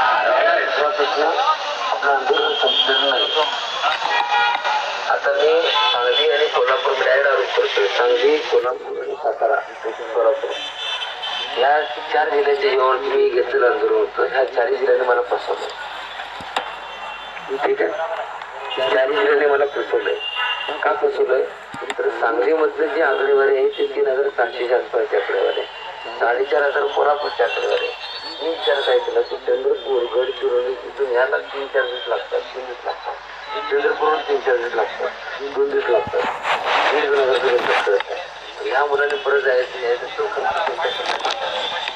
आपलं आंदोलन संपलेलं नाही आता मी सांगली आणि कोल्हापूर डायरेक्ट आरोप करतोय. सांगली कोल्हापूर आणि सातारा सोलापूर. या चार जिल्ह्याच्या जेवण मी घेतलेलं आंदोलन होतं. ह्या चारही जिल्ह्याने मला फसवलं. ठीक आहे? चारही जिल्ह्याने मला फसवलंय. का फसवलंय? तर सांगलीमधलं जे आकडेवारी आहे ते तीन हजार सातशेच्या आसपासची आकडेवारी आहे. साडेचार हजार कोल्हापूरच्या आकडेवारी आहे. मी विचार काय केला की चंद्रपूर तिथून ह्याला तीन चार दिवस लागतात तीन दिवस लागतात तीन चार दिवस लागतात दोन दिवस लागतात. दीड दोन ह्या मुलाने परत जायचं यायचं तो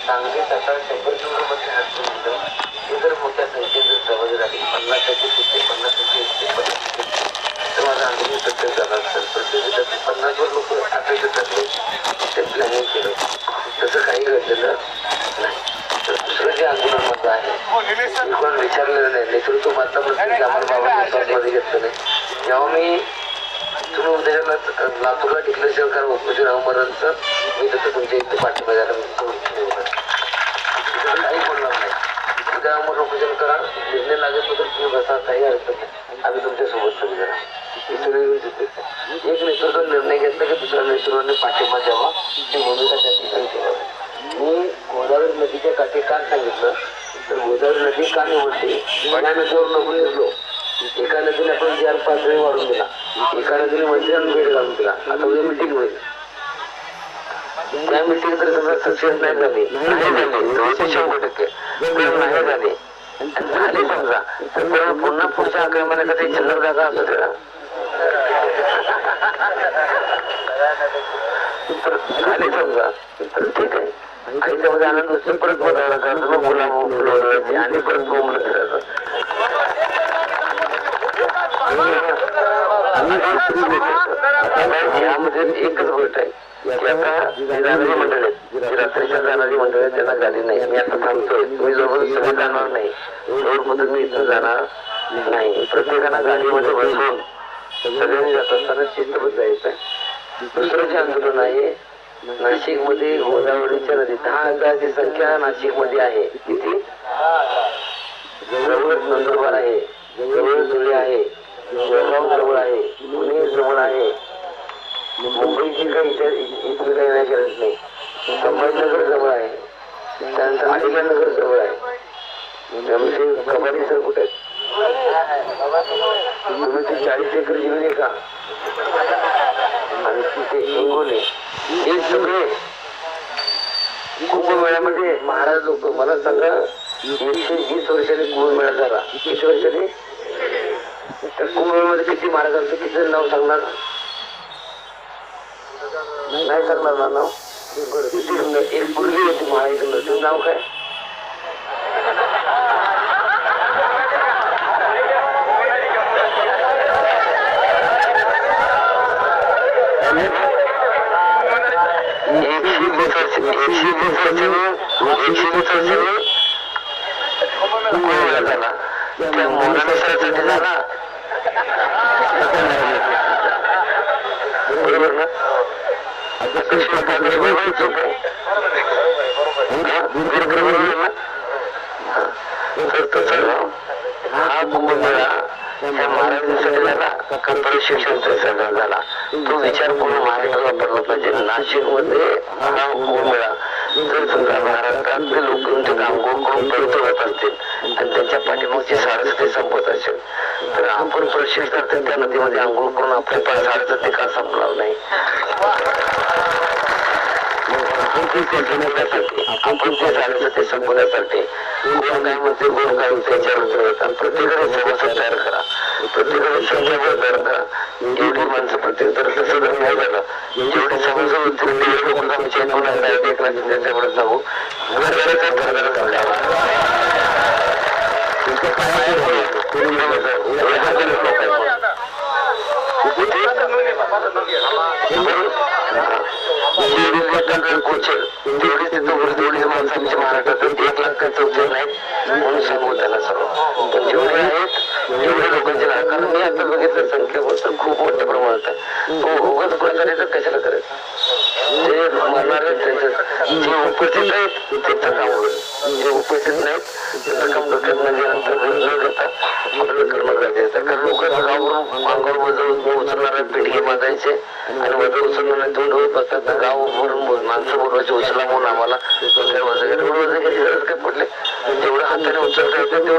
सांगली शंभर किलोमीटर हात दिलं जर मोठ्या संख्येत जर सहभागी झाली पन्नास टक्के पन्नास टक्के इथे पन्नास टक्के तर माझा आंदोलन झाला असेल प्रत्येक पन्नासवर लोक अपेक्षा टाकले ते प्लॅनिंग केलं तसं काही घडलेलं नाही तर दुसरं जे आंदोलन पण विचारलेलं नाही नेतृत्व मात्र प्रत्येक आम्हाला बाबांमध्ये घेतलं नाही जेव्हा मी तुम्ही उद्या लातूरला टिकलं कारण उपजी नवंबरांचं मी तसं तुमच्या इथे पाठिंबा द्यायला काही बोलणार नाही उद्या अमर उपजन करा निर्णय लागेल तर तुम्ही बसा काही अर्थ नाही आम्ही तुमच्यासोबत सगळी जरा एक नेतृत्व निर्णय घेतला की दुसऱ्या नेतृत्वाने पाठिंबा द्यावा ही भूमिका त्या ठिकाणी ठेवावी मी गोदावरी नदीच्या काठी का सांगितलं. तर गोदावरी नदी कामी होते त्या नदीवर नको निर्लो एका नदीने आपण चार पातळी वाढून दिला. एका नदीने मंत्र्यांना भेट घालून दिला. आता उद्या मिटिंग होईल. त्या मिटिंग तर समजा सक्सेस नाही झाली. नाही झाली. दोनशे शंभर टक्के नाही झाले. झाले समजा. तर पुन्हा पुढच्या आक्रमणासाठी शिल्लक जागा असू द्या तर समजा. तर ठीक आहे. आणि आनंद परत बघायला करायचं मग मुलांना फुलवायचे आणि परत बोंबलं फिरायचं यामध्ये एकच गोष्ट आहे आता जी जाणारी मंडळ आहेत जी रात्रीच्या जाणारी मंडळ आहेत त्यांना गाडी नाही मी आता थांबतोय तुम्ही जवळ सगळे जाणार नाही रोडमधून मी इथं जाणार नाही प्रत्येकाला गाडीमध्ये बसून सगळ्यांनी जात असताना शिस्तबद्ध जायचं दुसरं जे आंदोलन आहे नाशिकमध्ये गोदावरीच्या नदी दहा हजाराची संख्या नाशिकमध्ये आहे. किती? जवळ नंदुरबार आहे. जवळ धुळे आहे. जळगाव जवळ आहे. पुणे जवळ आहे. मुंबईची काही इतर इतर काही नाही करत नाही संभाजीनगर जवळ आहे. त्यानंतर नगर जवळ आहे. त्यामध्ये कबाडी सर कुठे आहेत? तुम्ही ते चाळीस एकर जमीन आहे का? आणि तिथे हिंगोली हे सगळे कुंभमेळ्यामध्ये महाराज लोक मला सांगा एकशे वीस वर्षांनी कुंभमेळा झाला किती वर्षांनी तर कुंभमेळ्यामध्ये किती महाराजांचं किती जण नाव सांगणार नाही सांगणार ना नाव किती एक पूर्वी होती महाराज तुझं नाव काय एकशे वीस वर्ष एकशे वीस वर्षांनी एकशे वीस वर्षांनी कुंभमेळा झाला त्या झाला ना. बरोबर चूक आहे हा? बरोबर ना. तर तसं हा? कुंभमेळा त्या महाराजांसाठी झाला का प्रशिक्षण झाला. तो विचार पूर्ण महाराष्ट्राला पडला पाहिजे. नाशिकमध्ये हा कुंभमेळा समजा महाराष्ट्रातले लोक तुमचे गांगोळ करून परत होत असतील आणि त्यांच्या पाठीमागची सारस ते संपत असेल. तर आपण प्रशिक्षणार्थी त्या नदीमध्ये आंघोळ करून आपले सारस ते का संपणार नाही? आपण ते संपवण्यासाठी ते संपवण्यासाठी कोण काय म्हणते कोण काय त्याच्यावर याच्यावर आणि प्रत्येकाने सभासद तयार करा प्रत्येकाने संख्याबळ तयार करा एवढी माणसं प्रत्येक तर तसं जर नाही झालं जेवढे सभासद होतील तेवढे लोक आमच्या एकूण आहेत एक लाख त्याच्याकडे जाऊ घरघराचा घरघरा तेवढी माणसं आमच्या महाराष्ट्रात एक उद्योग म्हणून सांगू त्याला सर्व पण जेवढे आहेत जेवढे लोकांचे कारण मी आता बघितलं संख्या खूप मोठ्या प्रमाणात आहे. हो, उगाच कोणासाठी तर कशाला करायचं जे उपस्थित आहेत त्यांचं काम जे उपस्थित नाहीत त्यांचं काम डोक्यात कारण लोक गावावरून अंगावर वजन उचलणारे पेटके बांधायचे आणि वजन उचलणारे तोंड होत बसतात तर गावावरून माणसं बोलवायची उचला म्हणून आम्हाला वजन वजन गरज काय पडले जेवढं हाताने उचलता येते तेवढं